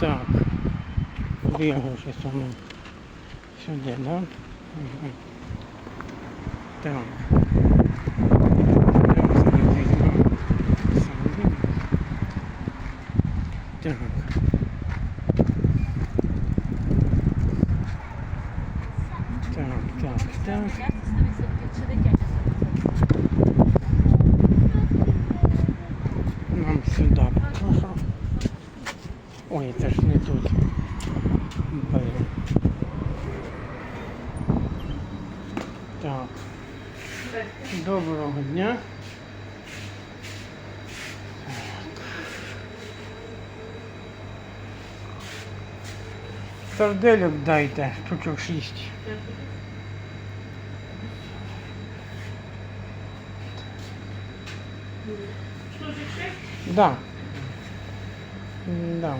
Так. Бігаю щось воно сюди, да? Угу. Так. Так. Так, так, так. Ой, це ж не тут. Блин. Так. Доброго дня. Сардельок дайте, штучок шість. Да. Да.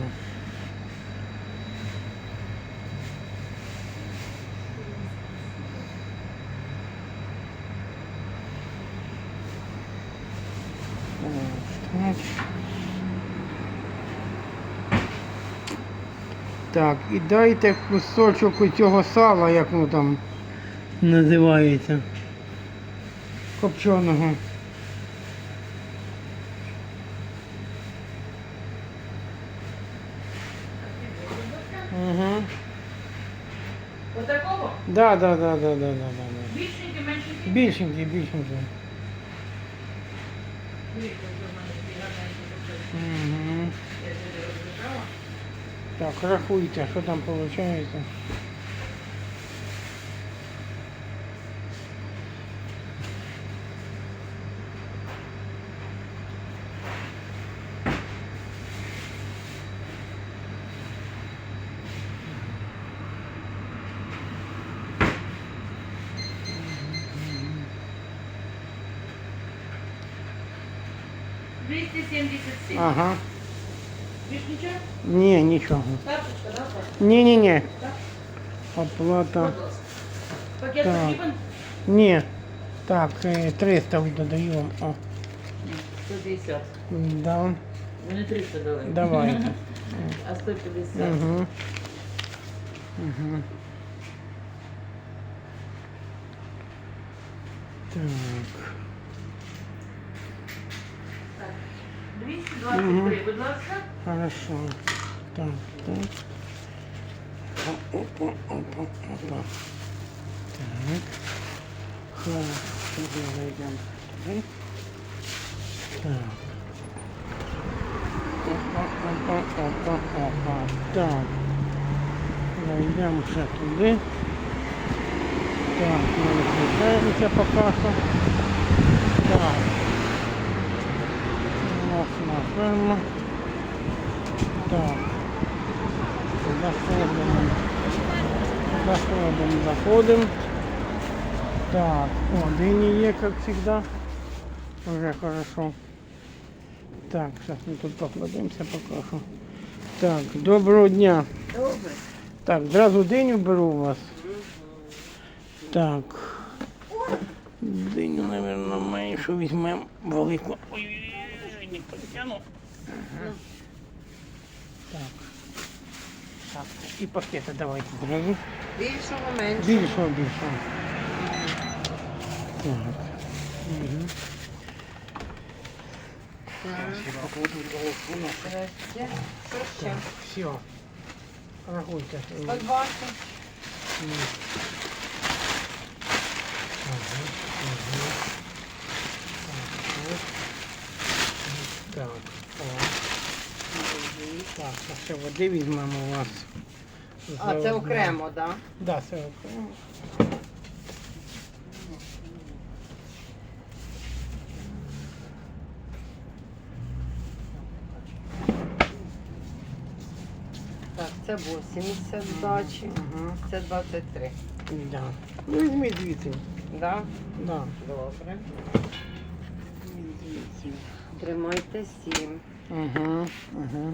Так. І дайте кусочок цього сала, як воно там називається. Копченого. Да, да, да, да, да, да, да, да. Більшенькі, меншенькі? Більшенький, більшенький. Угу. Так, рахуйте, що там виходить. Двісті сімдесят сім. Ага. Більш нічого? Ні, нічого. Карточка, да? так? Ні, ні, ні. Так. Оплата. Будь ласка. Пакет Так. потрібен? Ні. Так, е, 300 додаю вам. О, 150. да. Вони 300 дали. Давайте. А 150. Угу. Угу. Так. Так. 223, будь ласка. Хорошо. Так, так. Опа, опа, опа. Так. Хорошо, сюди зайдемо. Туди. Так. Опа, опа, опа, опа. Так. Зайдемо ще туди. Так, ми виключаємося поки що. Так. Власна. Так. Заходимо. Заходимо, заходимо. Так, о, дыни є, как всегда. Уже хорошо. Так, сейчас мы тут покладемося пока що. Так, доброго дня. Добре. Так, зразу диню беру у вас. Так. Диню, наверное, меншу візьмемо велику. Ой-ой-ой, не потягну. Ага. Так. Так, і пакети давайте зразу. Більшого, меншого. Більшого, більшого. Так. Угу. Я покладу телефон. Здрасте. Що ще? Так, все. Рахуйте. 120. Ні. Ага, ага. А ще води візьмемо у вас. А, це окремо, так? Да, це окремо. Так, це 80 здачі. Це 23. Да. Ну візьміть звідси. Да? Да. Добре. Візьміть звідси. Тримайте 7. Ага, ага.